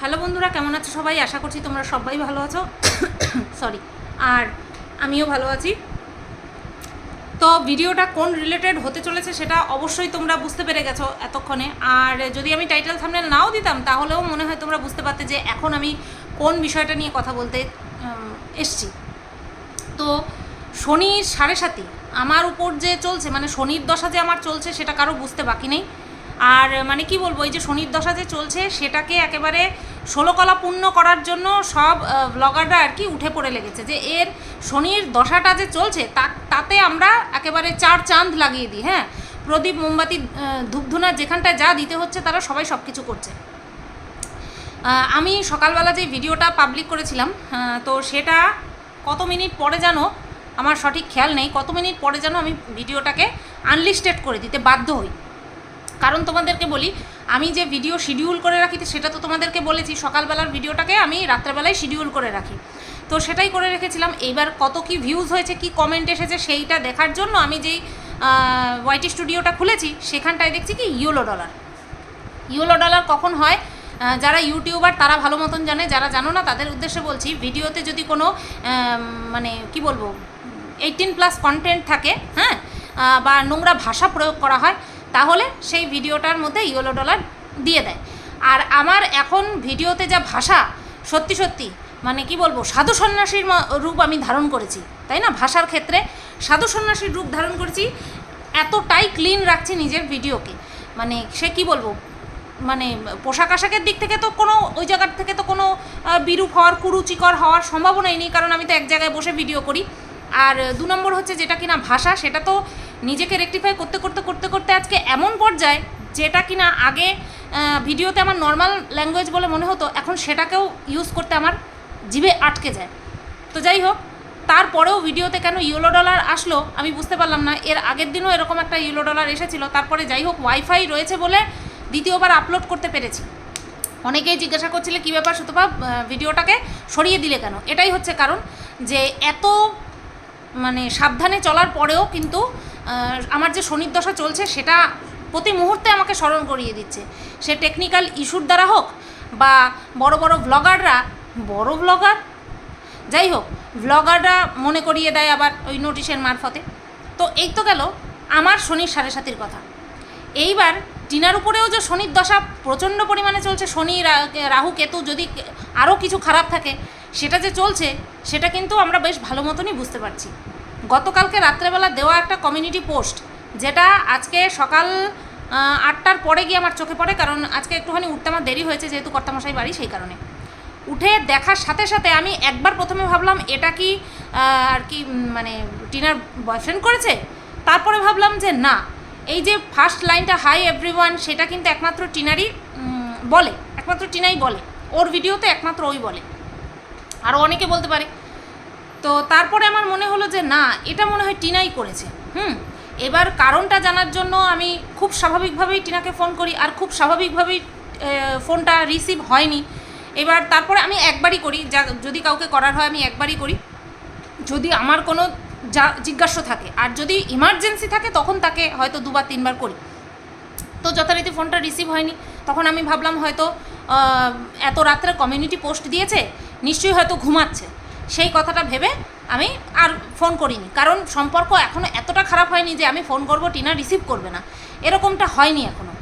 Hello বন্ধুরা, কেমন আছো সবাই? আশা করছি তোমরা সবাই ভালো আছো। সরি আর আমিও ভালো আছি। তো ভিডিওটা কোন রিলেটেড হতে চলেছে সেটা অবশ্যই তোমরা বুঝতে পেরে গেছো এতক্ষণে। আর যদি আমি টাইটেল থামনেল নাও দিতাম, তাহলেও মনে হয় তোমরা বুঝতে পারতে যে এখন আমি কোন বিষয়টা নিয়ে কথা বলতে এসছি। তো শনি সাড়ে সাতি আমার উপর যে চলছে মানে শনির দশা যে আমার চলছে, সেটা কারও বুঝতে বাকি নেই। আর মানে কি বলব, এই যে শনির দশা যে চলছে, সেটাকে একেবারে ষোলকলা পূর্ণ করার জন্য সব ব্লগাররা আর কি উঠে পড়ে লেগেছে যে এর শনির দশাটা যে চলছে তাতে আমরা একেবারে চার চাঁদ লাগিয়ে দিই হ্যাঁ? প্রদীপ, মোমবাতি ধূপধুনা যেখানটায় যা দিতে হচ্ছে, তারা সবাই সব কিছু করছে আমি সকালবেলা যে ভিডিওটা পাবলিক করেছিলাম তো সেটা কত মিনিট পরে যেন আমার সঠিক খেয়াল নেই, কত মিনিট পরে যেন আমি ভিডিওটাকে আনলিস্টেড করে দিতে বাধ্য হই। কারণ তোমাদেরকে বলি, আমি যে ভিডিও শিডিউল করে রাখি, সেটা তো তোমাদেরকে বলেছি, সকালবেলার ভিডিওটাকে আমি রাত্রেবেলায় শিডিউল করে রাখি। তো সেটাই করে রেখেছিলাম এইবার কত কি ভিউজ হয়েছে, কি কমেন্ট এসেছে, সেইটা দেখার জন্য আমি যেই ওয়াইটি স্টুডিওটা খুলেছি, সেখানটায় দেখছি কি ইউলো ডলার ইউলো ডলার কখন হয়? যারা ইউটিউবার তারা ভালো মতন জানে, যারা জানো না, তাদের উদ্দেশ্যে বলছি ভিডিওতে যদি কোনো মানে কি বলব এইটিন প্লাস কন্টেন্ট থাকে হ্যাঁ বা নোংরা ভাষা প্রয়োগ করা হয় তাহলে সেই ভিডিওটার মধ্যে ইয়েলো ডলার দিয়ে দেয়। আর আমার এখন ভিডিওতে যা ভাষা, সত্যি সত্যি মানে কি বলব, সাধু সন্ন্যাসীর রূপ আমি ধারণ করেছি, তাই না? ভাষার ক্ষেত্রে সাধু সন্ন্যাসীর রূপ ধারণ করেছি, এতটাই ক্লিন রাখছি নিজের ভিডিওকে। মানে সে কি বলব মানে পোশাক আশাকের দিক থেকে তো কোনো, ওই জায়গার থেকে তো কোনো বিরূপ হওয়ার, কুরুচিকর হওয়ার সম্ভাবনাই নেই, কারণ আমি তো এক জায়গায় বসে ভিডিও করি। আর দু নম্বর হচ্ছে যেটা কিনা ভাষা, সেটা তো নিজেকে রেকটিফাই করতে করতে করতে করতে আজকে এমন পর্যায়ে যেটা কিনা আগে ভিডিওতে আমার নর্মাল ল্যাঙ্গুয়েজ বলে মনে হতো, এখন সেটাকেও ইউজ করতে আমার জিভে আটকে যায়। তো যাই হোক, তারপরেও ভিডিওতে কেন ইউলো ডলার আসলো, আমি বুঝতে পারলাম না। এর আগের দিনও এরকম একটা ইউলো ডলার এসেছিল, তারপরে যাই হোক ওয়াইফাই রয়েছে বলে দ্বিতীয়বার আপলোড করতে পেরেছি। অনেকেই জিজ্ঞাসা করছিলে কী ব্যাপার সুতপা ভিডিওটাকে সরিয়ে দিলে কেন? এটাই হচ্ছে কারণ যে এত মানে সাবধানে চলার পরেও কিন্তু আমার যে শনির দশা চলছে সেটা প্রতি মুহূর্তে আমাকে স্মরণ করিয়ে দিচ্ছে। সে টেকনিক্যাল ইস্যুর দ্বারা হোক বা বড় বড় ব্লগাররা বড় ব্লগার যাই হোক ব্লগাররা মনে করিয়ে দেয় আবার ওই নোটিশের মারফতে। তো এই তো গেল আমার শনির সাড়ে সাতির কথা। এইবার টিনার উপরেও যে শনির দশা প্রচণ্ড পরিমাণে চলছে, শনি রাহু, কেতু যদি আরও কিছু খারাপ থাকে, সেটা যে চলছে, সেটা কিন্তু আমরা বেশ ভালো মতনই বুঝতে পারছি। গতকালকে রাত্রেবেলা দেওয়া একটা কমিউনিটি পোস্ট যেটা আজকে সকাল আটটার পরে গিয়ে আমার চোখে পড়ে, কারণ আজকে একটুখানি উঠতে আমার দেরি হয়েছে, যেহেতু কর্তামশাই বাড়ি, সেই কারণে। উঠে দেখার সাথে সাথে আমি একবার প্রথমে ভাবলাম, এটা কি আর কি মানে টিনার বয়ফ্রেন্ড করেছে? তারপরে ভাবলাম যে না, এই যে ফার্স্ট লাইনটা হাই এভরিওয়ান সেটা কিন্তু একমাত্র টিনারই বলে, একমাত্র টিনাই বলে। ওর ভিডিওতে একমাত্র ওই বলে। আরও অনেকে বলতে পারে তো তারপরে আমার মনে হলো যে না, এটা মনে হয় টিনাই করেছে। হুম, এবার কারণটা জানার জন্য আমি খুব স্বাভাবিকভাবেই টিনাকে ফোন করি আর খুব স্বাভাবিকভাবেই ফোনটা রিসিভ হয়নি। এবার তারপরে আমি একবারই করি, যা, যদি কাউকে করার হয় আমি একবারই করি। যদি আমার কোনো যা, জিজ্ঞাসা থাকে আর যদি ইমার্জেন্সি থাকে তখন তাকে হয়তো দুবার, তিনবার করি। তো যথারীতি ফোনটা রিসিভ হয়নি। তখন আমি ভাবলাম হয়তো এত রাত্রে কমিউনিটি পোস্ট দিয়েছে, নিশ্চয়ই হয়তো ঘুমাচ্ছে। সেই কথাটা ভেবে আমি আর ফোন করিনি। কারণ সম্পর্ক এখনও এতটা খারাপ হয়নি যে আমি ফোন করব, টিনা রিসিভ করবে না। এরকমটা হয়নি এখনও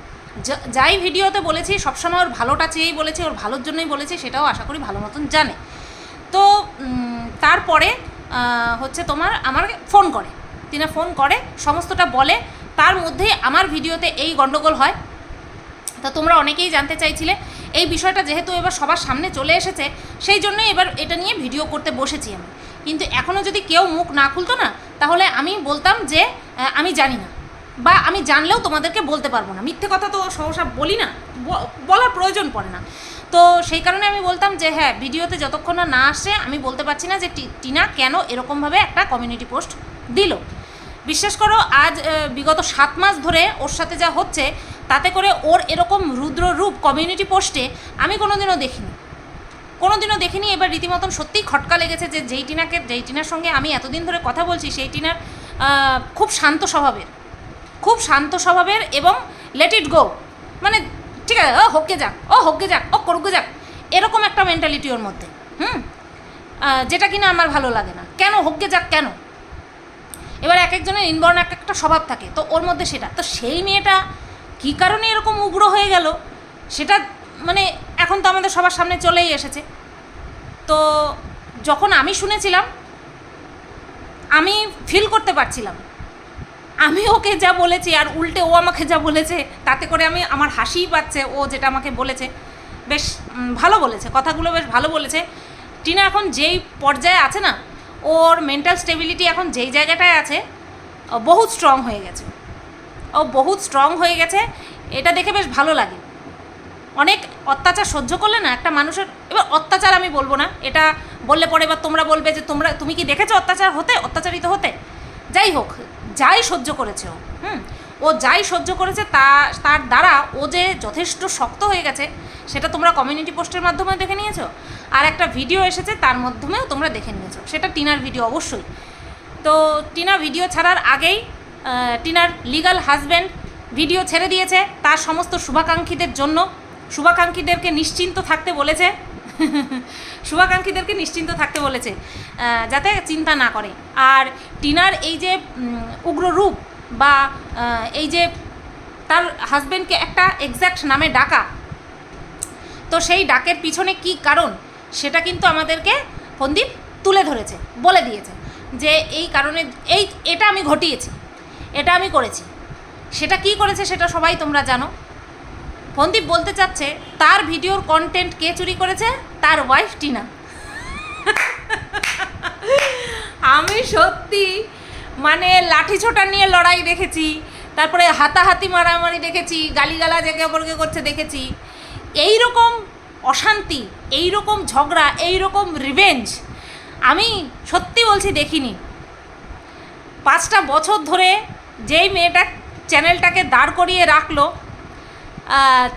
যাই ভিডিওতে বলেছি, সবসময় ওর ভালোটা চেয়েই বলেছি, ওর ভালোর জন্যই বলেছি, সেটাও আশা করি ভালো মতন জানে। তো তারপরে হচ্ছে তোমার আমার ফোন করে। তিনা ফোন করে, সমস্তটা বলে। তার মধ্যে আমার ভিডিওতে এই গণ্ডগোল হয়। তা তোমরা অনেকেই জানতে চাইছিলে। এই বিষয়টা যেহেতু এবার সবার সামনে চলে এসেছে, সেই জন্যই এবার এটা নিয়ে ভিডিও করতে বসেছি আমি। কিন্তু এখনও যদি কেউ মুখ না খুলতো না, তাহলে আমি বলতাম যে আমি জানি না। বা আমি জানলেও তোমাদেরকে বলতে পারব না। মিথ্যে কথা তো সহসা বলি না বলার প্রয়োজন পড়ে না। তো সেই কারণে আমি বলতাম যে হ্যাঁ ভিডিওতে যতক্ষণ না আসে, আমি বলতে পারছি না যে টিনা কেন এরকমভাবে একটা কমিউনিটি পোস্ট দিল। বিশ্বাস করো, আজ বিগত সাত মাস ধরে ওর সাথে যা হচ্ছে তাতে করে ওর এরকম রুদ্র রূপ কমিউনিটি পোস্টে আমি কোনোদিনও দেখিনি। কোনোদিনও দেখিনি, এবার রীতিমতন সত্যিই খটকা লেগেছে যে যেই টিনাকে, যেই টিনার সঙ্গে আমি এতদিন ধরে কথা বলছি, সেই টিনার খুব শান্ত স্বভাবের। খুব শান্ত স্বভাবের এবং লেট ইট গো মানে ঠিক আছে, ও হোককে যাক, ও হোককে যাক, ও করুকে যাক, এরকম একটা মেন্টালিটি ওর মধ্যে, হুম? যেটা কিনা আমার ভালো লাগে না। কেন হোকগে যাক, কেন? এবার এক একজনের ইনবর্ন এক একটা স্বভাব থাকে, তো ওর মধ্যে সেটা। তো সেই মেয়েটা কী কারণে এরকম উগ্র হয়ে গেল? সেটা মানে এখন তো আমাদের সবার সামনে চলেই এসেছে। তো যখন আমি শুনেছিলাম, আমি ফিল করতে পারছিলাম। আমি ওকে যা বলেছি আর উল্টে ও আমাকে যা বলেছে, তাতে করে আমি আমার হাসিই পাচ্ছে, ও যেটা আমাকে বলেছে, বেশ ভালো বলেছে, কথাগুলো বেশ ভালো বলেছে। টিনা এখন যেই পর্যায়ে আছে না, ওর মেন্টাল স্টেবিলিটি এখন যেই জায়গাটায় আছে বহুত স্ট্রং হয়ে গেছে। ও বহুত স্ট্রং হয়ে গেছে। এটা দেখে বেশ ভালো লাগে। অনেক অত্যাচার সহ্য করলে না একটা মানুষের, এবার অত্যাচার আমি বলব না, এটা বললে পরে এবার তোমরা বলবে যে তোমরা, তুমি কি দেখেছ অত্যাচার হতে, অত্যাচারিত হতে? যাই হোক, যাই সহ্য করেছে ও, হুম? ও যাই সহ্য করেছে তা, তার দ্বারা ও যে যথেষ্ট শক্ত হয়ে গেছে, সেটা তোমরা কমিউনিটি পোস্টের মাধ্যমে দেখে নিয়েছো। আর একটা ভিডিও এসেছে, তার মাধ্যমেও তোমরা দেখে নিয়েছো। সেটা টিনার ভিডিও অবশ্যই। তো টিনা ভিডিও ছাড়ার আগেই টিনার লিগাল হাজব্যান্ড ভিডিও ছেড়ে দিয়েছে। তার সমস্ত শুভাকাঙ্ক্ষীদের জন্য। শুভাকাঙ্ক্ষীদেরকে নিশ্চিন্ত থাকতে বলেছে। শুভাকাঙ্ক্ষীদেরকে নিশ্চিন্ত থাকতে বলেছে যাতে চিন্তা না করে। আর টিনার এই যে উগ্র রূপ বা এই যে তার হাজব্যান্ডকে একটা এক্স্যাক্ট নামে ডাকা, তো সেই ডাকের পিছনে কি কারণ, সেটা কিন্তু আমাদেরকে ফন্দীপ তুলে ধরেছে, বলে দিয়েছে যে এই কারণে, এই, এটা আমি ঘটিয়েছি। এটা আমি করেছি। সেটা কি করেছে সেটা সবাই তোমরা জানো। ফন্দীপ বলতে চাচ্ছে, তার ভিডিওর কন্টেন্ট কে চুরি করেছে? তার ওয়াইফ টিনা। আমি সত্যি মানে লাঠি ছোটা নিয়ে লড়াই দেখেছি, তারপরে হাতাহাতি মারামারি দেখেছি, গালিগালাজ একে অপরকে করছে দেখেছি। এই রকম অশান্তি এই রকম ঝগড়া এই রকম রিভেঞ্জ আমি সত্যি বলছি দেখিনি। পাঁচটা বছর ধরে যেই মেয়েটা চ্যানেলটাকে দাঁড় করিয়ে রাখল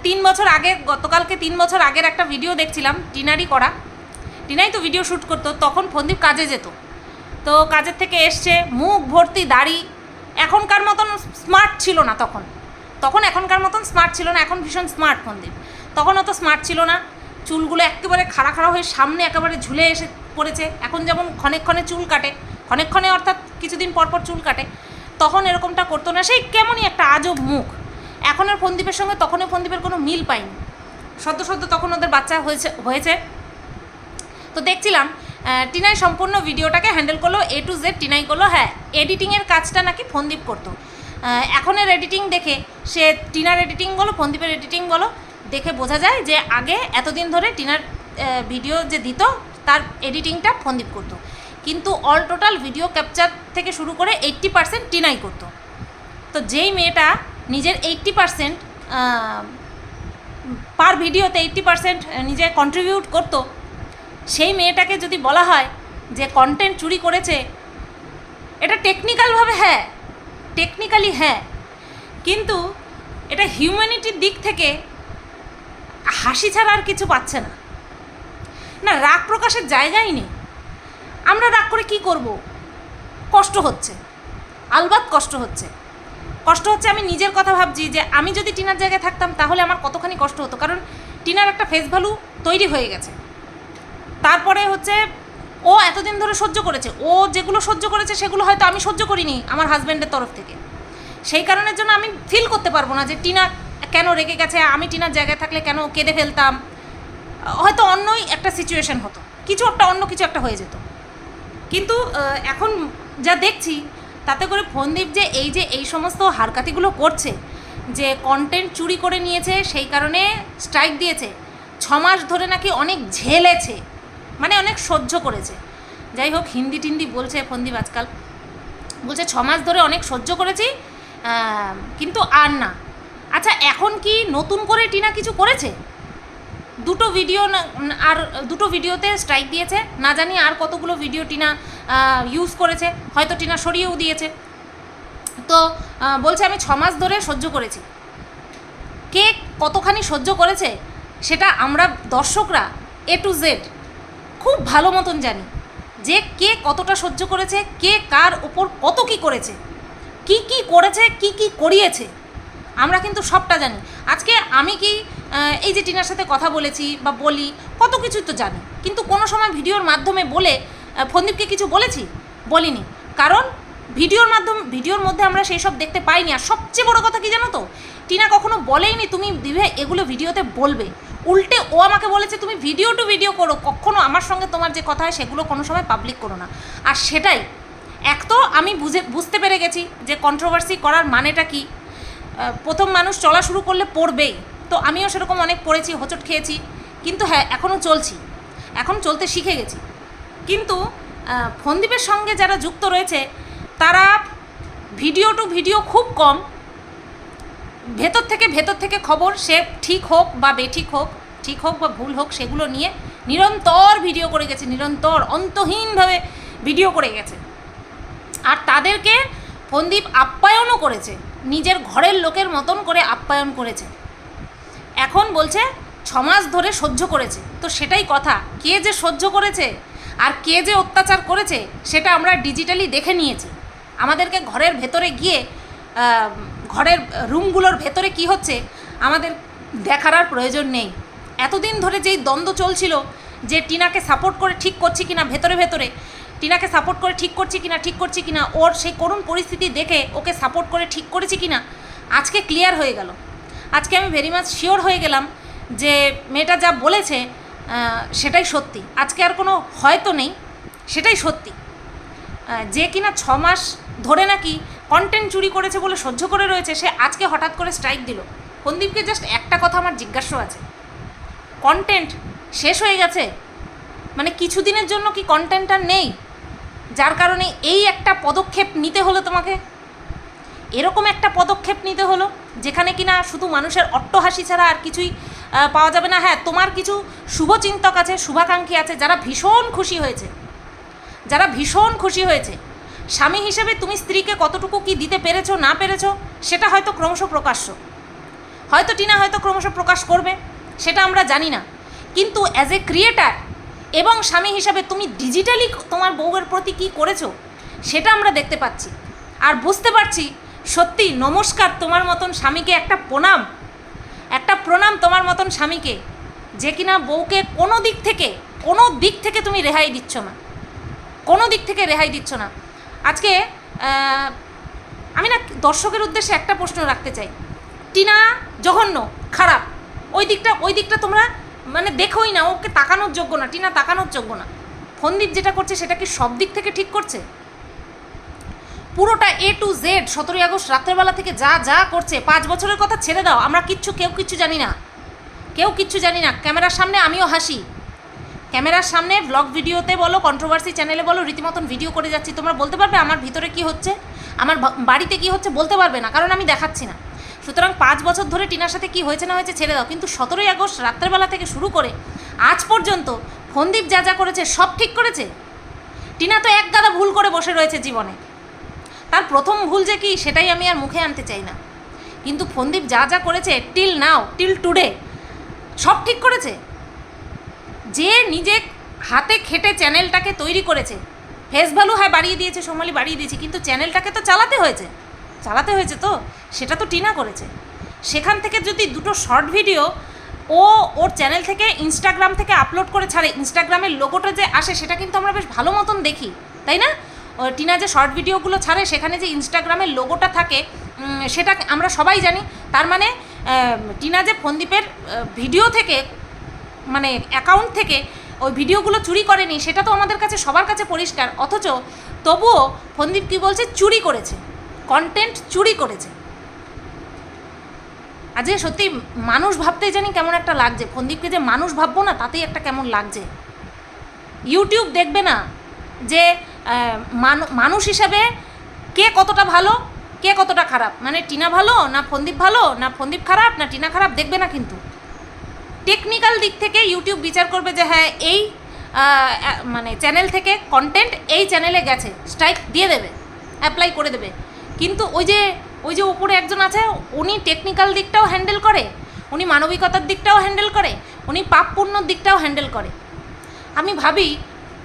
তিন বছর আগে, গতকালকে তিন বছর আগের একটা ভিডিও দেখছিলাম, টিনারই করা। টিনাই তো ভিডিও শ্যুট করতো, তখন ফন্দীপ কাজে যেত। তো কাজের থেকে এসছে, মুখ ভর্তি দাড়ি, এখনকার মতন স্মার্ট ছিল না তখন। তখন এখনকার মতন স্মার্ট ছিল না, এখন ভীষণ স্মার্ট ফন্দীপ তখন অত স্মার্ট ছিল না, চুলগুলো একেবারে খাড়া খাড়া হয়ে সামনে একেবারে ঝুলে এসে পড়েছে। এখন যেমন ক্ষণে ক্ষণে চুল কাটে, ক্ষণে ক্ষণে অর্থাৎ কিছুদিন পর পর চুল কাটে তখন এরকমটা করতো না। সেই কেমনই একটা আজব মুখ। এখনের ফন্দীপের সঙ্গে তখনের ফন্দীপের কোনো মিল পাইনি। সদ্য সদ্য তখন ওদের বাচ্চা হয়েছে হয়েছে। তো দেখছিলাম টিনাই সম্পূর্ণ ভিডিওটাকে হ্যান্ডেল করল এ টু জেড টিনাই করল। হ্যাঁ এডিটিংয়ের কাজটা নাকি ফন্দীপ করতো। এখনের এডিটিং দেখে সে টিনার এডিটিং বলো ফন্দীপের এডিটিং বলো, দেখে বোঝা যায় যে আগে এতদিন ধরে টিনার ভিডিও যে দিত, তার এডিটিংটা ফন্দীপ করতো। কিন্তু অল টোটাল ভিডিও ক্যাপচার থেকে শুরু করে এইট্টি পার্সেন্ট টিনাই করতো। তো যেই মেয়েটা নিজের এইট্টি পার্সেন্ট পার ভিডিওতে এইট্টি পার্সেন্ট নিজে কন্ট্রিবিউট করতো, সেই মেয়েটাকে যদি বলা হয় যে কন্টেন্ট চুরি করেছে, এটা টেকনিক্যালভাবে হ্যাঁ টেকনিক্যালি হ্যাঁ কিন্তু এটা হিউম্যানিটির দিক থেকে হাসি ছাড়া আর কিছু পাচ্ছে না। না, রাগ প্রকাশের জায়গাই নেই। আমরা রাগ করে কি করব? কষ্ট হচ্ছে। আলবাত কষ্ট হচ্ছে। কষ্ট হচ্ছে আমি নিজের কথা ভাবছি যে আমি যদি টিনার জায়গায় থাকতাম তাহলে আমার কতখানি কষ্ট হতো। কারণ টিনার একটা ফেস ভ্যালু তৈরি হয়ে গেছে। তারপরে হচ্ছে ও এতদিন ধরে সহ্য করেছে। ও যেগুলো সহ্য করেছে সেগুলো হয়তো আমি সহ্য করিনি আমার হাজব্যান্ডের তরফ থেকে। সেই কারণের জন্য আমি ফিল করতে পারব না যে টিনা কেন রেগে গেছে, আমি টিনার জায়গায় থাকলে কেন কেঁদে ফেলতাম। হয়তো অন্যই একটা সিচুয়েশন হতো। কিছু একটা অন্য কিছু একটা হয়ে যেত। কিন্তু এখন যা দেখছি, তাতে করে ফোনদীপ যে এই যে এই সমস্ত হারকাতিগুলো করছে, যে কন্টেন্ট চুরি করে নিয়েছে, সেই কারণে স্ট্রাইক দিয়েছে ছ মাস ধরে নাকি অনেক ঝেলেছে মানে অনেক সহ্য করেছে। যাই হোক, হিন্দি টিন্দি বলছে ফন্দীপ আজকাল। বলছে ছ মাস ধরে অনেক সহ্য করেছি কিন্তু আর না। আচ্ছা এখন কি নতুন করে টিনা কিছু করেছে? দুটো ভিডিও আর দুটো ভিডিওতে স্ট্রাইক দিয়েছে। না জানি আর কতগুলো ভিডিও টিনা ইউজ করেছে। হয়তো টিনা সরিয়েও দিয়েছে। তো বলছে আমি ছ মাস ধরে সহ্য করেছি। কে কতখানি সহ্য করেছে, সেটা আমরা দর্শকরা এ টু জেড খুব ভালো মতন জানি। যে কে কতটা সহ্য করেছে, কে কার ওপর কত কি করেছে, কি কি করেছে, কি কি করিয়েছে, আমরা কিন্তু সবটা জানি। আজকে আমি কি এই যে টিনার সাথে কথা বলেছি বা বলি, কত কিছু তো জানি। কিন্তু কোনো সময় ভিডিওর মাধ্যমে বলে ফন্দীপকে কিছু বলেছি? বলিনি। কারণ ভিডিওর মাধ্যমে, ভিডিওর মধ্যে আমরা সেই সব দেখতে পাইনি। আর সবচেয়ে বড় কথা কি জানো তো? টিনা কখনো বলেইনি তুমি দিবে, এগুলো ভিডিওতে বলবে। উল্টে ও আমাকে বলেছে, তুমি ভিডিও টু ভিডিও করো। কখনো আমার সঙ্গে তোমার যে কথা হয়, সেগুলো কোনো সময় পাবলিক করো না। আর সেটাই, এক তো আমি বুঝে, বুঝতে পেরে গেছি যে কন্ট্রোভার্সি করার মানেটা কি। প্রথম মানুষ চলা শুরু করলে পড়বেই। তো আমিও সেরকম অনেক পড়েছি, হোঁচট খেয়েছি। কিন্তু হ্যাঁ এখনও চলছি। এখন চলতে শিখে গেছি। কিন্তু ফন্দীপের সঙ্গে যারা যুক্ত রয়েছে, তারা ভিডিও টু ভিডিও খুব কম। ভেতর থেকে ভেতর থেকে খবর সে ঠিক হোক বা বেঠিক হোক, ঠিক হোক বা ভুল হোক, সেগুলো নিয়ে নিরন্তর ভিডিও করে গেছে, নিরন্তর, অন্তহীনভাবে ভিডিও করে গেছে। আর তাদেরকে ফন্দীপ আপ্যায়নও করেছে। নিজের ঘরের লোকের মতন করে আপ্যায়ন করেছে। এখন বলছে ছমাস ধরে সহ্য করেছে। তো সেটাই কথা। কে যে সহ্য করেছে আর কে যে অত্যাচার করেছে, সেটা আমরা ডিজিটালি দেখে নিয়েছি। আমাদেরকে ঘরের ভেতরে গিয়ে ঘরের রুমগুলোর ভেতরে কি হচ্ছে, আমাদের দেখার আর প্রয়োজন নেই। এতদিন ধরে যেই দ্বন্দ্ব চলছিল যে টিনাকে সাপোর্ট করে ঠিক করছি কিনা, ভেতরে ভেতরে, টিনাকে সাপোর্ট করে ঠিক করছি কিনা, ঠিক করছি কিনা, ওর সেই করুণ পরিস্থিতি দেখে ওকে সাপোর্ট করে ঠিক করেছি কিনা, আজকে ক্লিয়ার হয়ে গেল। আজকে আমি ভেরি মাচ শিওর হয়ে গেলাম যে মেয়েটা যা বলেছে সেটাই সত্যি। আজকে আর কোনো হয়তো নেই, সেটাই সত্যি। যে কিনা ছ মাস ধরে নাকি কন্টেন্ট চুরি করেছে বলে সহ্য করে রয়েছে, সে আজকে হঠাৎ করে স্ট্রাইক দিল। সন্দীপকে জাস্ট একটা কথা আমার জিজ্ঞাসা আছে। কন্টেন্ট শেষ হয়ে গেছে? মানে কিছুদিনের জন্য কি কন্টেন্ট আর নেই? যার কারণে এই একটা পদক্ষেপ নিতে হলো তোমাকে? এরকম একটা পদক্ষেপ নিতে হলো, যেখানে কিনা শুধু মানুষের অট্টহাসি ছাড়া আর কিছুই পাওয়া যাবে না। হ্যাঁ তোমার কিছু শুভচিন্তক আছে, শুভাকাঙ্ক্ষী আছে, যারা ভীষণ খুশি হয়েছে। যারা ভীষণ খুশি হয়েছে। স্বামী হিসেবে তুমি স্ত্রীকে কতটুকু কি দিতে পেরেছ, না পেরেছ, সেটা হয়তো ক্রমশ প্রকাশ্য। হয়তো টিনা হয়তো ক্রমশ প্রকাশ করবে, সেটা আমরা জানি না। কিন্তু অ্যাজ এ ক্রিয়েটার এবং স্বামী হিসাবে তুমি ডিজিটালি তোমার বউয়ের প্রতি কী করেছ, সেটা আমরা দেখতে পাচ্ছি। আর বুঝতে পারছি সত্যি, নমস্কার তোমার মতন স্বামীকে একটা প্রণাম। একটা প্রণাম তোমার মতন স্বামীকে, যে কিনা বউকে কোনো দিক থেকে, কোনো দিক থেকে তুমি রেহাই দিচ্ছ না। কোনো দিক থেকে রেহাই দিচ্ছ না। আজকে আমি না দর্শকের উদ্দেশ্যে একটা প্রশ্ন রাখতে চাই। টিনা জঘন্য, খারাপ। ওই দিকটা ওই দিকটা তোমরা মানে দেখোই না, ওকে তাকানোর যোগ্য না, টিনা তাকানোর যোগ্য না। ফন্দীপ যেটা করছে সেটা কি সব দিক থেকে ঠিক করছে? পুরোটা এ টু জেড সতেরোই আগস্ট রাত্রেবেলা থেকে যা যা করছে, পাঁচ বছরের কথা ছেড়ে দাও, আমরা কিচ্ছু, কেউ কিচ্ছু জানি না। কেউ কিচ্ছু জানি না। ক্যামেরার সামনে আমিও হাসি। ক্যামেরার সামনে ব্লগ ভিডিওতে বলো কন্ট্রোভার্সি চ্যানেলে বলো, রীতিমতন ভিডিও করে যাচ্ছি। তোমরা বলতে পারবে আমার ভিতরে কি হচ্ছে, আমার বাড়িতে কি হচ্ছে, বলতে পারবে না, কারণ আমি দেখাচ্ছি না। সুতরাং পাঁচ বছর ধরে টিনার সাথে কি হয়েছে না হয়েছে ছেড়ে দাও। কিন্তু সতেরোই আগস্ট রাত্রেবেলা থেকে শুরু করে আজ পর্যন্ত ফন্দীপ যা যা করেছে, সব ঠিক করেছে? টিনা তো এক গাদা ভুল করে বসে রয়েছে জীবনে। তার প্রথম ভুল যে কি, সেটাই আমি আর মুখে আনতে চাই না। কিন্তু ফন্দীপ যা যা করেছে টিল নাও টিল টুডে সব ঠিক করেছে? যে নিজে হাতে খেটে চ্যানেলটাকে তৈরি করেছে। ফেস ভ্যালু হ্যাঁ বাড়িয়ে দিয়েছে, সোমালি বাড়িয়ে দিয়েছে, কিন্তু চ্যানেলটাকে তো চালাতে হয়েছে। চালাতে হয়েছে তো? সেটা তো টিনা করেছে। সেখান থেকে যদি দুটো শর্ট ভিডিও ও ওর চ্যানেল থেকে ইনস্টাগ্রাম থেকে আপলোড করে ছাড়ে ইনস্টাগ্রামের লোগোটা যে আসে, সেটা কিন্তু আমরা বেশ ভালো মতন দেখি, তাই না? টিনা যে শর্ট ভিডিওগুলো ছাড়ে, সেখানে যে ইনস্টাগ্রামের লোগোটা থাকে সেটা আমরা সবাই জানি। তার মানে টিনা যে ফন্দীপের ভিডিও থেকে মানে অ্যাকাউন্ট থেকে ওই ভিডিওগুলো চুরি করেনি, সেটা তো আমাদের কাছে, সবার কাছে পরিষ্কার। অথচ তবুও ফন্দীপ কী বলছে? চুরি করেছে। কন্টেন্ট চুরি করেছে। আজকে সত্যি মানুষ ভাবতেই জানি কেমন একটা লাগছে। ফন্দীপকে যে মানুষ ভাববো না, তাতেই একটা কেমন লাগছে। ইউটিউব দেখবে না যে মানুষ হিসাবে কে কতটা ভালো, কে কতটা খারাপ? মানে টিনা ভালো না ফন্দীপ ভালো, না ফন্দীপ খারাপ, না টিনা খারাপ দেখবে না কিন্তু। টেকনিক্যাল দিক থেকে ইউটিউব বিচার করবে যে হ্যাঁ এই মানে চ্যানেল থেকে কন্টেন্ট এই চ্যানেলে গেছে স্ট্রাইক দিয়ে দেবে অ্যাপ্লাই করে দেবে। কিন্তু ওই যে ওই যে উপরে একজন আছে, উনি টেকনিক্যাল দিকটাও হ্যান্ডেল করে, উনি মানবিকতার দিকটাও হ্যান্ডেল করে, উনি পাপ পুণ্যর দিকটাও হ্যান্ডেল করে। আমি ভাবি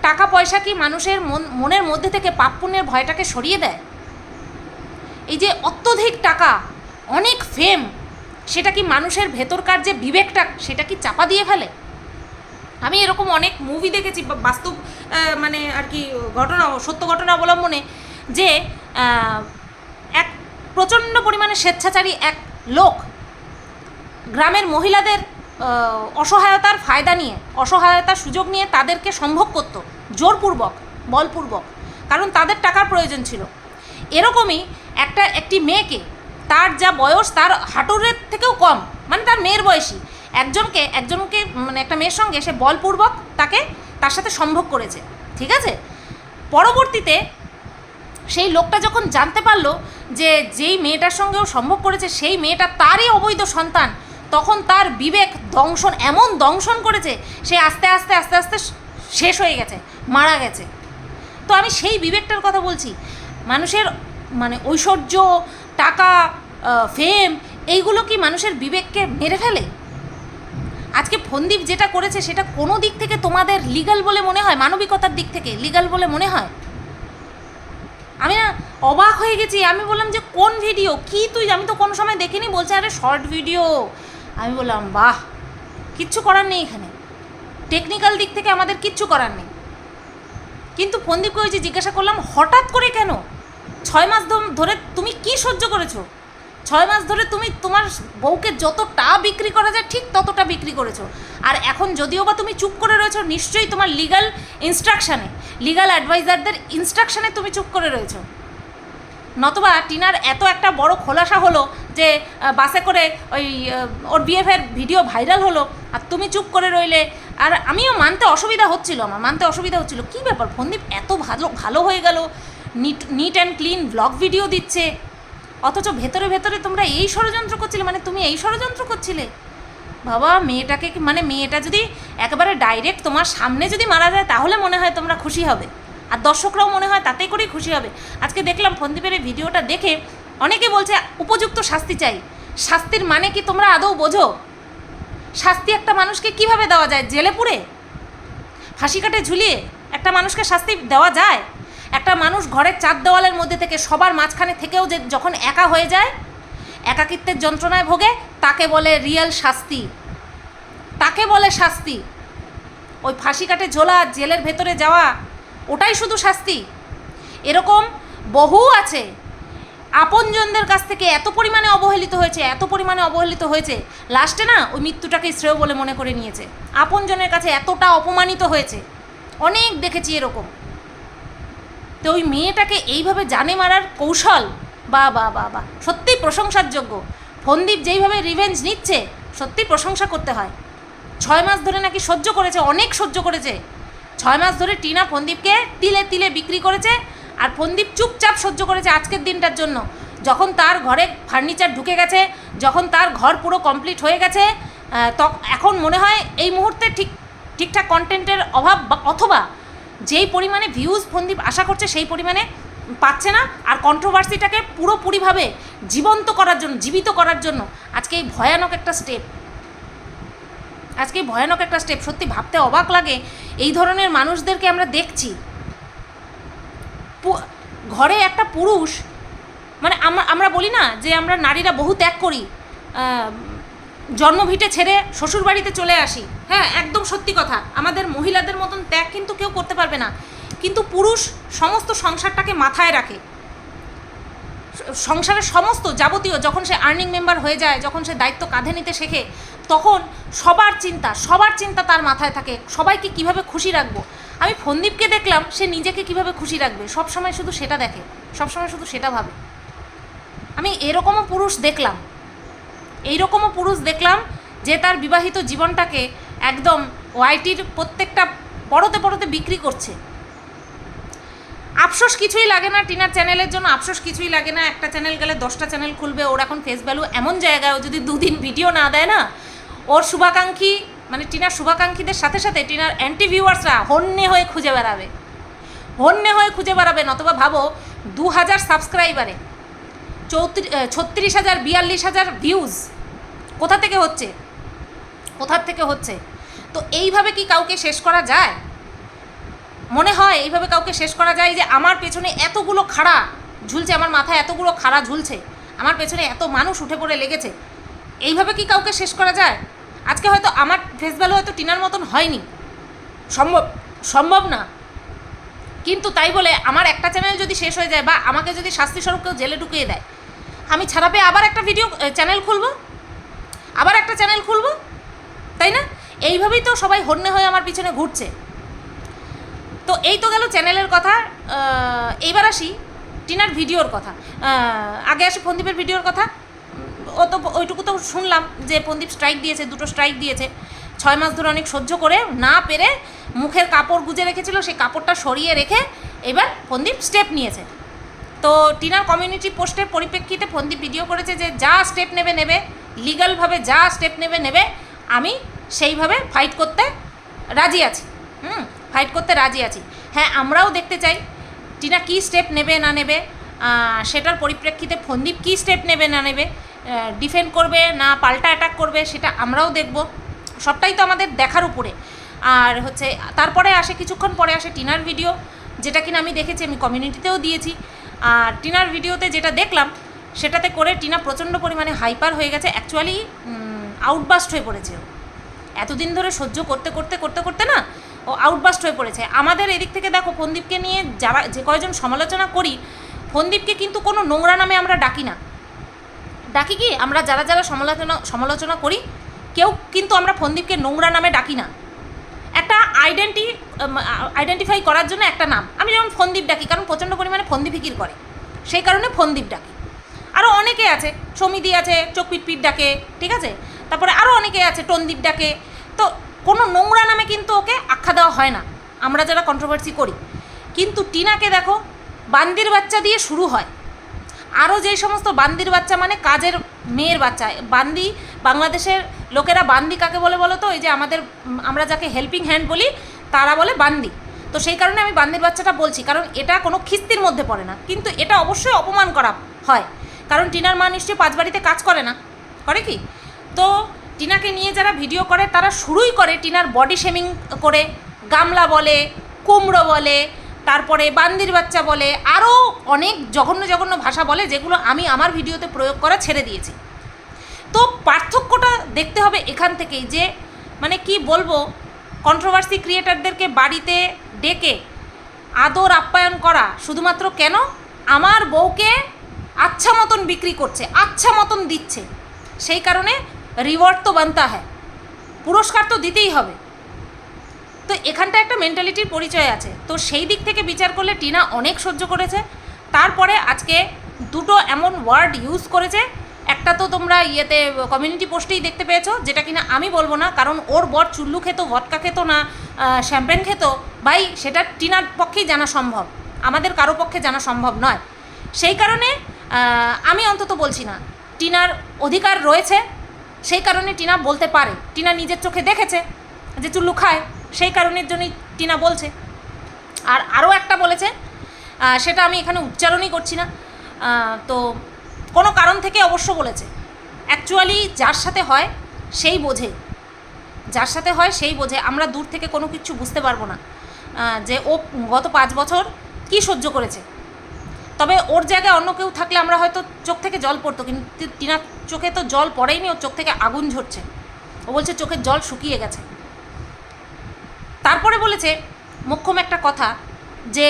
টাকা পয়সা কি মানুষের মন, মনের মধ্যে থেকে পাপ পুণ্যের ভয়টাকে সরিয়ে দেয়? এই যে অত্যধিক টাকা, অনেক ফেম সেটা কি মানুষের ভেতরকার যে বিবেকটা, সেটা কি চাপা দিয়ে ফেলে? আমি এরকম অনেক মুভি দেখেছি বাস্তব মানে আর কি ঘটনা, সত্য ঘটনা অবলম্বনে যে এক প্রচণ্ড পরিমাণে স্বেচ্ছাচারী এক লোক গ্রামের মহিলাদের অসহায়তার ফায়দা নিয়ে, অসহায়তার সুযোগ নিয়ে তাদেরকে সম্ভব করতো। জোরপূর্বক, বলপূর্বক, কারণ তাদের টাকার প্রয়োজন ছিল। এরকমই একটা, একটি মেয়েকে তার যা বয়স তার হাঁটুরের থেকেও কম মানে তার মেয়ের বয়সী, একজনকে একজনকে মানে একটা মেয়ের সঙ্গে সে বলপূর্বক তাকে তার সাথে সম্ভব করেছে, ঠিক আছে? পরবর্তীতে সেই লোকটা যখন জানতে পারল যে যেই মেয়েটার সঙ্গেও সম্ভব করেছে, সেই মেয়েটা তারই অবৈধ সন্তান, তখন তার বিবেক দংশন, এমন দংশন করেছে, সে আস্তে আস্তে আস্তে আস্তে শেষ হয়ে গেছে, মারা গেছে। তো আমি সেই বিবেকটার কথা বলছি। মানুষের মানে ঐশ্বর্য, টাকা ফেম এইগুলো কি মানুষের বিবেককে মেরে ফেলে? আজকে ফন্দীপ যেটা করেছে সেটা কোনো দিক থেকে তোমাদের লিগাল বলে মনে হয়? মানবিকতার দিক থেকে লিগাল বলে মনে হয়? আমি না অবাক হয়ে গেছি। আমি বললাম যে, কোন ভিডিও কি তুই? আমি তো কোনো সময় দেখিনি। বলছে, আরে শর্ট ভিডিও আমি বললাম, বাহ, কিচ্ছু করার নেই এখানে। টেকনিক্যাল দিক থেকে আমাদের কিচ্ছু করার নেই। কিন্তু ফন্দীপকে ওই যে জিজ্ঞাসা করলাম, হঠাৎ করে কেন? ছয় মাস ধরে তুমি কি সহ্য করেছ? ছয় মাস ধরে তুমি তোমার বউকে যতটা বিক্রি করা যায় ঠিক ততটা বিক্রি করেছ। আর এখন যদিও বা তুমি চুপ করে রয়েছো, নিশ্চয়ই তোমার লিগাল ইনস্ট্রাকশানে লিগাল অ্যাডভাইজারদের ইনস্ট্রাকশানে তুমি চুপ করে রয়েছো। নতবা টিনার এত একটা বড় খোলাসা হলো যে বাসে করে ওই ওর বিএফের ভিডিও ভাইরাল হলো, আর তুমি চুপ করে রইলে আর আমিও মানতে অসুবিধা হচ্ছিল, আমার মানতে অসুবিধা হচ্ছিল। কী ব্যাপার? ফন্দীপ এত ভালো ভালো হয়ে গেল neat neat and clean blog video দিচ্ছে, অথচ ভেতরে ভেতরে তোমরা এই ষড়যন্ত্র করছিলে মানে তুমি এই ষড়যন্ত্র করছিলে। বাবা, মেয়েটাকে মানে মেয়েটা যদি একেবারে ডাইরেক্ট তোমার সামনে যদি মারা যায়, তাহলে মনে হয় তোমরা খুশি হবে। আর দর্শকরাও মনে হয় তাতেই করেই খুশি হবে। আজকে দেখলাম ফন্দীপের এই ভিডিওটা দেখে অনেকে বলছে, উপযুক্ত শাস্তি চাই। শাস্তির মানে কি তোমরা আদৌ বোঝো? শাস্তি একটা মানুষকে কীভাবে দেওয়া যায়? জেলে পুড়ে? ফাঁসি কাটে ঝুলিয়ে? একটা মানুষকে শাস্তি দেওয়া যায়? একটা মানুষ ঘরের চার দেওয়ালের মধ্যে থেকে সবার মাঝখানে থেকেও যে যখন একা হয়ে যায়, একাকিত্বের যন্ত্রণায় ভোগে, তাকে বলে রিয়েল শাস্তি। তাকে বলে শাস্তি। ওই ফাঁসি কাটে ঝোলা, জেলের ভেতরে যাওয়া, ওটাই শুধু শাস্তি। এরকম বহু আছে। আপনজনদের কাছ থেকে এত পরিমাণে অবহেলিত হয়েছে, এত পরিমাণে অবহেলিত হয়েছে, লাস্টে না ওই মৃত্যুটাকে শ্রেয় বলে মনে করে নিয়েছে। আপনজনের কাছে এতটা অপমানিত হয়েছে, অনেক দেখেছি এরকম। তো ওই মেয়েটাকে এইভাবে জানে মারার কৌশল, বা বা বা বা, সত্যিই প্রশংসার যোগ্য ফন্দীপ যেইভাবে রিভেঞ্জ নিচ্ছে সত্যি প্রশংসা করতে হয়। ছয় মাস ধরে নাকি সহ্য করেছে, অনেক সহ্য করেছে। ছয় মাস ধরে টিনা ফন্দীপকে তিলে তিলে বিক্রি করেছে আর ফন্দীপ চুপচাপ সহ্য করেছে আজকের দিনটার জন্য। যখন তার ঘরে ফার্নিচার ঢুকে গেছে, যখন তার ঘর পুরো কমপ্লিট হয়ে গেছে এখন মনে হয় এই মুহূর্তে ঠিক, ঠিকঠাক কন্টেন্টের অভাব অথবা যেই পরিমাণে ভিউজ ফন্দীপ আশা করছে সেই পরিমাণে পাচ্ছে না। আর কন্ট্রোভার্সিটাকে পুরোপুরিভাবে জীবন্ত করার জন্য, জীবিত করার জন্য আজকে এই ভয়ানক একটা স্টেপ আজকে ভয়ানক একটা স্টেপ সত্যি ভাবতে অবাক লাগে। এই ধরনের মানুষদেরকে আমরা দেখছি। ঘরে একটা পুরুষ মানে আমরা আমরা বলি না যে আমরা নারীরা বহু ত্যাগ করি জন্মভিটে ছেড়ে শ্বশুরবাড়িতে চলে আসি। হ্যাঁ একদম সত্যি কথা, আমাদের মহিলাদের মতন ত্যাগ কিন্তু কেউ করতে পারবে না। কিন্তু পুরুষ সমস্ত সংসারটাকে মাথায় রাখে। সংসারের সমস্ত যাবতীয়, যখন সে আর্নিং মেম্বার হয়ে যায়, যখন সে দায়িত্ব কাঁধে নিতে শেখে, তখন সবার চিন্তা সবার চিন্তা তার মাথায় থাকে। সবাইকে কীভাবে খুশি রাখব? আমি ফন্দীপকে দেখলাম, সে নিজেকে কীভাবে খুশি রাখবে? সব সময় শুধু সেটা দেখে, সব সময় শুধু সেটা ভাবে। আমি এরকমও পুরুষ দেখলাম, এইরকমও পুরুষ দেখলাম যে তার বিবাহিত জীবনটাকে একদম ওয়াইটির প্রত্যেকটা পরতে পরতে বিক্রি করছে। আফসোস কিছুই লাগে না টিনার চ্যানেলের জন্য, আফসোস কিছুই লাগে না একটা চ্যানেল গেলে দশটা চ্যানেল খুলবে, ওর এখন ফেস ভ্যালু এমন জায়গায় যদি দুদিন ভিডিও না দেয় না, ওর শুভাকাঙ্ক্ষী মানে টিনার শুভাকাঙ্ক্ষীদের সাথে সাথে টিনার অ্যান্টি ভিউয়ার্সরা হন্যে হয়ে খুঁজে বেড়াবে। হন্যে হয়ে খুঁজে বেড়াবে নতবা ভাবো দু হাজার সাবস্ক্রাইবারে চৌত্রিশ ছত্রিশ হাজার বিয়াল্লিশ হাজার ভিউজ কোথা থেকে হচ্ছে? কোথার থেকে হচ্ছে? তো এইভাবে কি কাউকে শেষ করা যায়? মনে হয় এইভাবে কাউকে শেষ করা যায় যে আমার পেছনে এতগুলো খাড়া ঝুলছে, আমার মাথায় এতগুলো খাড়া ঝুলছে, আমার পেছনে এত মানুষ উঠে পড়ে লেগেছে। এইভাবে কি কাউকে শেষ করা যায়? আজকে হয়তো আমার ফেস ভ্যালু হয়তো টিনার মতন হয়নি। সম্ভব সম্ভব না। কিন্তু তাই বলে আমার একটা চ্যানেল যদি শেষ হয়ে যায় বা আমাকে যদি শাস্তিস্বরূপ কেউ জেলে ঢুকিয়ে দেয়, আমি ছাড়া পেয়ে আবার একটা ভিডিও চ্যানেল খুলবো? আবার একটা চ্যানেল খুলবো? তাই না? এইভাবেই তো সবাই হন্যে হয়ে আমার পিছনে ঘুরছে। তো এই তো গেল চ্যানেলের কথা। এইবার আসি টিনার ভিডিওর কথা। আগে আসি ফন্দীপের ভিডিওর কথা। ও তো ওইটুকু তো শুনলাম যে ফন্দীপ স্ট্রাইক দিয়েছে, দুটো স্ট্রাইক দিয়েছে। ছয় মাস ধরে অনেক সহ্য করে না পেরে মুখের কাপড় গুজে রেখেছিল, সেই কাপড়টা সরিয়ে রেখে এবার ফন্দীপ স্টেপ নিয়েছে। তো টিনার কমিউনিটি পোস্টের পরিপ্রেক্ষিতে ফন্দীপ ভিডিও করেছে যে, যা স্টেপ নেবে নেবে। লিগালভাবে যা স্টেপ নেবে নেবে। আমি সেইভাবে ফাইট করতে রাজি আছি। হুম ফাইট করতে রাজি আছি। হ্যাঁ আমরাও দেখতে চাই টিনা কী স্টেপ নেবে, না নেবে। সেটার পরিপ্রেক্ষিতে ফন্দীপ কী স্টেপ নেবে, না নেবে। ডিফেন্ড করবে না পাল্টা অ্যাটাক করবে সেটা আমরাও দেখব। সবটাই তো আমাদের দেখার উপরে। আর হচ্ছে, তারপরে আসে, কিছুক্ষণ পরে আসে টিনার ভিডিও যেটা কিনা আমি দেখেছি, আমি কমিউনিটিতেও দিয়েছি। আর টিনার ভিডিওতে যেটা দেখলাম, সেটাতে করে টিনা প্রচণ্ড পরিমাণে হাইপার হয়ে গেছে। অ্যাকচুয়ালি আউটবাস্ট হয়ে পড়েছে। এতদিন ধরে সহ্য করতে করতে করতে করতে না, ও আউটবাস্ট হয়ে পড়েছে। আমাদের এদিক থেকে দেখো ফন্দীপকে নিয়ে যারা, যে কয়জন সমালোচনা করি ফন্দীপকে কিন্তু কোনো নোংরা নামে আমরা ডাকি না। ডাকি কি? আমরা যারা যারা সমালোচনা সমালোচনা করি, কেউ কিন্তু আমরা ফন্দীপকে নোংরা নামে ডাকি না। একটা আইডেন্টি আইডেন্টিফাই করার জন্য একটা নাম। আমি যেমন ফন্দীপ ডাকি, কারণ প্রচণ্ড পরিমাণে ফন্দি ফিকির করে। সেই কারণে ফন্দীপ ডাকি। আরও অনেকে আছে সমিতি আছে, চোখ পিট পিট ডাকে, ঠিক আছে? তারপরে আরও অনেকে আছে টনদীপ ডাকে। তো কোনো নোংরা নামে কিন্তু ওকে আখ্যা দেওয়া হয় না। আমরা যারা কন্ট্রোভার্সি করি। কিন্তু টিনাকে দেখো, বান্দির বাচ্চা দিয়ে শুরু হয়। আরও যেই সমস্ত বান্দির বাচ্চা মানে কাজের মেয়ের বাচ্চা, বান্দি বাংলাদেশের লোকেরা বান্দি কাকে বলে বলো তো এই যে আমাদের, আমরা যাকে হেল্পিং হ্যান্ড বলি, তারা বলে বান্দি। তো সেই কারণে আমি বান্দির বাচ্চাটা বলছি, কারণ এটা কোনো খিস্তির মধ্যে পড়ে না। কিন্তু এটা অবশ্যই অপমান করা হয়। কারণ টিনার মা নিশ্চয়ই পাঁচ বাড়িতে কাজ করে না। করে কি? তো টিনাকে নিয়ে যারা ভিডিও করে, তারা শুরুই করে টিনার বডি শেমিং করে, গামলা বলে, কুমড়ো বলে তারপরে বান্দির বাচ্চা বলে আরও অনেক জঘন্য জঘন্য ভাষা বলে, যেগুলো আমি আমার ভিডিওতে প্রয়োগ করা ছেড়ে দিয়েছি। তো পার্থক্যটা দেখতে হবে এখান থেকেই যে মানে কি বলব কন্ট্রোভার্সি ক্রিয়েটারদেরকে বাড়িতে ডেকে আদর আপ্যায়ন করা, শুধুমাত্র কেন? আমার বউকে আচ্ছা মতন বিক্রি করছে আচ্ছা মতন দিচ্ছে। সেই কারণে রিওয়ার্ড তো বানতা হয়। পুরস্কার তো দিতেই হবে। তো এখানটা একটা মেন্টালিটির পরিচয় আছে। তো সেই দিক থেকে বিচার করলে টিনা অনেক সহ্য করেছে। তারপরে আজকে দুটো এমন ওয়ার্ড ইউজ করেছে। একটা তো তোমরা ইয়েতে কমিউনিটি পোস্টেই দেখতে পেয়েছ, যেটা কিনা আমি বলব না, কারণ ওর বর চুল্লু খেত ভটকা খেত না শ্যাম্পেন খেত। ভাই, সেটা টিনার পক্ষেই জানা সম্ভব। আমাদের কারও পক্ষে জানা সম্ভব নয়। সেই কারণে আমি অন্তত বলছি না, টিনার অধিকার রয়েছে। সেই কারণে টিনা বলতে পারে। টিনা নিজের চোখে দেখেছে যে চুল্লু খায়। সেই কারণের জন্যই টিনা বলছে। আর আরও একটা বলেছে সেটা আমি এখানে উচ্চারণই করছি না তো কোনো কারণ থেকে অবশ্য বলেছে। অ্যাকচুয়ালি যার সাথে হয় সেই বোঝে। যার সাথে হয় সেই বোঝে। আমরা দূর থেকে কোনো কিছু বুঝতে পারব না যে ও গত পাঁচ বছর কি সহ্য করেছে। তবে ওর জায়গায় অন্য কেউ থাকলে আমরা হয়তো চোখ থেকে জল পড়তো, কিন্তু টিনার চোখে তো জল পড়েইনি, ওর চোখ থেকে আগুন ঝরছে। ও বলছে চোখের জল শুকিয়ে গেছে। তারপরে বলেছে, মোক্ষম একটা কথা, যে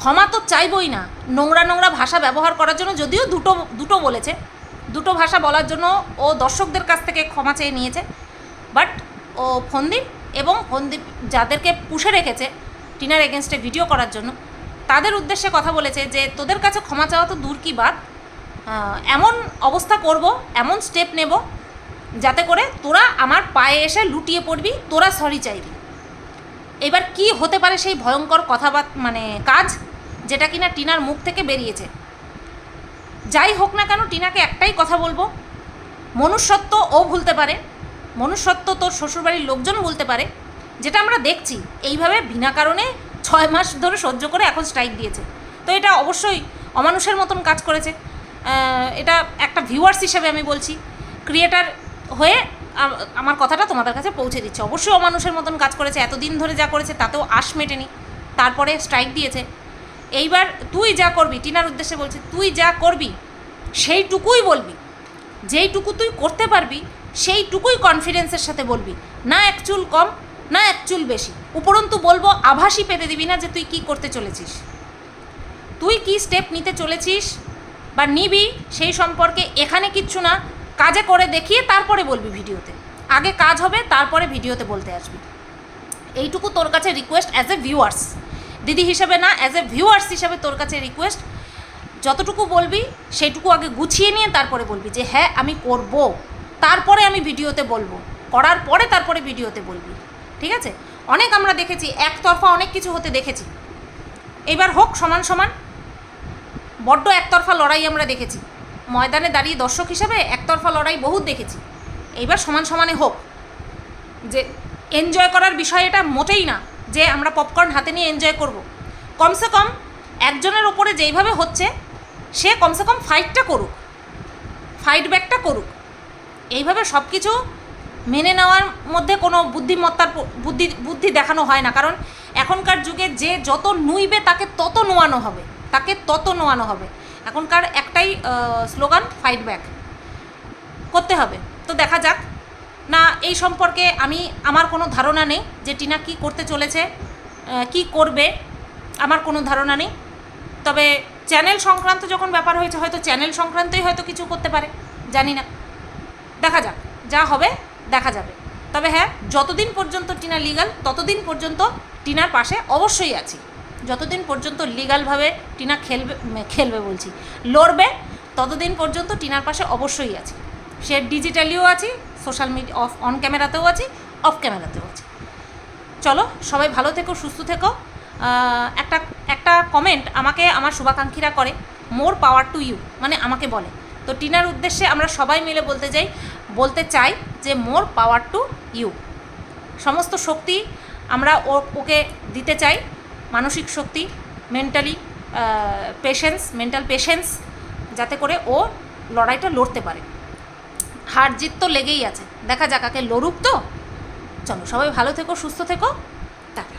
ক্ষমা তো চাইবই না। নোংরা নোংরা ভাষা ব্যবহার করার জন্য যদিও দুটো দুটো বলেছে। দুটো ভাষা বলার জন্য ও দর্শকদের কাছ থেকে ক্ষমা চেয়ে নিয়েছে। বাট ও ফন্দীপ এবং ফন্দীপ যাদেরকে পুষে রেখেছে, টিনার এগেনস্টে ভিডিও করার জন্য, তাদের উদ্দেশ্যে কথা বলেছে যে, তোদের কাছে ক্ষমা চাওয়া তো দূর কি বাদ এমন অবস্থা করব, এমন স্টেপ নেব, যাতে করে তোরা আমার পায়ে এসে লুটিয়ে পড়বি, তোরা সরি চাইবি। এবার কি হতে পারে সেই ভয়ঙ্কর কথাবার্তা মানে কাজ যেটা কিনা টিনার মুখ থেকে বেরিয়েছে? যাই হোক না কেন টিনাকে একটাই কথা বলব। মনুষ্যত্ব ও ভুলতে পারে। মনুষ্যত্ব তোর শ্বশুরবাড়ির লোকজন বলতে পারে। যেটা আমরা দেখছি, এইভাবে বিনা কারণে ছয় মাস ধরে সহ্য করে এখন স্ট্রাইক দিয়েছে। তো এটা অবশ্যই অমানুষের মতন কাজ করেছে। এটা একটা ভিউয়ার্স হিসেবে আমি বলছি। ক্রিয়েটার হয়ে আমার কথাটা তোমাদের কাছে পৌঁছে দিচ্ছে। অবশ্যই অমানুষের মতন কাজ করেছে, এতদিন ধরে যা করেছে তাতেও আশ মেটেনি। তারপরে স্ট্রাইক দিয়েছে। এইবার তুই যা করবি, টিনার উদ্দেশ্যে বলছি, তুই যা করবি, সেইটুকুই বলবি। যেইটুকু তুই করতে পারবি, সেইটুকুই কনফিডেন্সের সাথে বলবি। না এক চুল কম, না এক চুল বেশি। উপরন্তু বলব, আভাসই পেতে দিবি না যে তুই কি করতে চলেছিস। তুই কি স্টেপ নিতে চলেছিস বা নিবি সেই সম্পর্কে এখানে কিচ্ছু না কাজে করে দেখিয়ে তারপরে বলবি ভিডিওতে। আগে কাজ হবে, তারপরে ভিডিওতে বলতে আসবি। এইটুকু তোর কাছে রিকোয়েস্ট অ্যাজ এ ভিউয়ার্স দিদি হিসেবে না অ্যাজ এ ভিউয়ার্স হিসেবে তোর কাছে রিকোয়েস্ট যতটুকু বলবি, সেইটুকু আগে গুছিয়ে নিয়ে তারপরে বলবি যে হ্যাঁ আমি করব। তারপরে আমি ভিডিওতে বলব। করার পরে তারপরে ভিডিওতে বলবি। ঠিক আছে? অনেক আমরা দেখেছি, একতরফা অনেক কিছু হতে দেখেছি। এবার হোক, সমান সমান। বড্ড একতরফা লড়াই আমরা দেখেছি। ময়দানে দাঁড়িয়ে দর্শক হিসেবে একতরফা লড়াই বহুত দেখেছি। এইবার সমান সমানে হোক। যে এনজয় করার বিষয় এটা মোটেই না, যে আমরা পপকর্ন হাতে নিয়ে এনজয় করব। কমসে কম একজনের ওপরে যেইভাবে হচ্ছে, সে কমসে কম ফাইটটা করুক ফাইট ব্যাকটা করুক। এইভাবে সব কিছু মেনে নেওয়ার মধ্যে কোনো বুদ্ধিমত্তার বুদ্ধি বুদ্ধি দেখানো হয় না। কারণ এখনকার যুগে যে যত নুইবে, তাকে তত নোয়ানো হবে, তাকে তত নোয়ানো হবে। এখনকার একটাই স্লোগান ফাইট ব্যাক করতে হবে। তো দেখা যাক। না, এই সম্পর্কে আমি, আমার কোনো ধারণা নেই যে টিনা কি করতে চলেছে কি করবে, আমার কোনো ধারণা নেই। তবে চ্যানেল সংক্রান্ত যখন ব্যাপার হয়েছে, হয়তো চ্যানেল সংক্রান্তই হয়তো কিছু করতে পারে, জানি না। দেখা যাক, যা হবে, দেখা যাবে। তবে হ্যাঁ যতদিন পর্যন্ত টিনা লিগাল ততদিন পর্যন্ত টিনার পাশে অবশ্যই আছি। যতদিন পর্যন্ত লিগালভাবে টিনা খেলবে খেলবে বলছি, লড়বে, ততদিন পর্যন্ত টিনার পাশে অবশ্যই আছি। সে ডিজিটালিও আছি সোশ্যাল মিডিয়া অফ অন ক্যামেরাতেও আছি অফ ক্যামেরাতেও আছি। চলো, সবাই ভালো থেকো, সুস্থ থেকো। একটা একটা কমেন্ট আমাকে আমার শুভাকাঙ্ক্ষীরা করে মোর পাওয়ার টু ইউ মানে আমাকে বলে। তো টিনার উদ্দেশ্যে আমরা সবাই মিলে বলতে যাই বলতে চাই যে মোর পাওয়ার টু ইউ সমস্ত শক্তি আমরা ওকে দিতে চাই। মানসিক শক্তি মেন্টালি পেশেন্স মেন্টাল পেশেন্স যাতে করে ও লড়াইটা লড়তে পারে। হার জিত তো লেগেই আছে। দেখা যাক আগে লড়ুক তো। চলো, সবাই ভালো থেকো, সুস্থ থেকো। টাটা।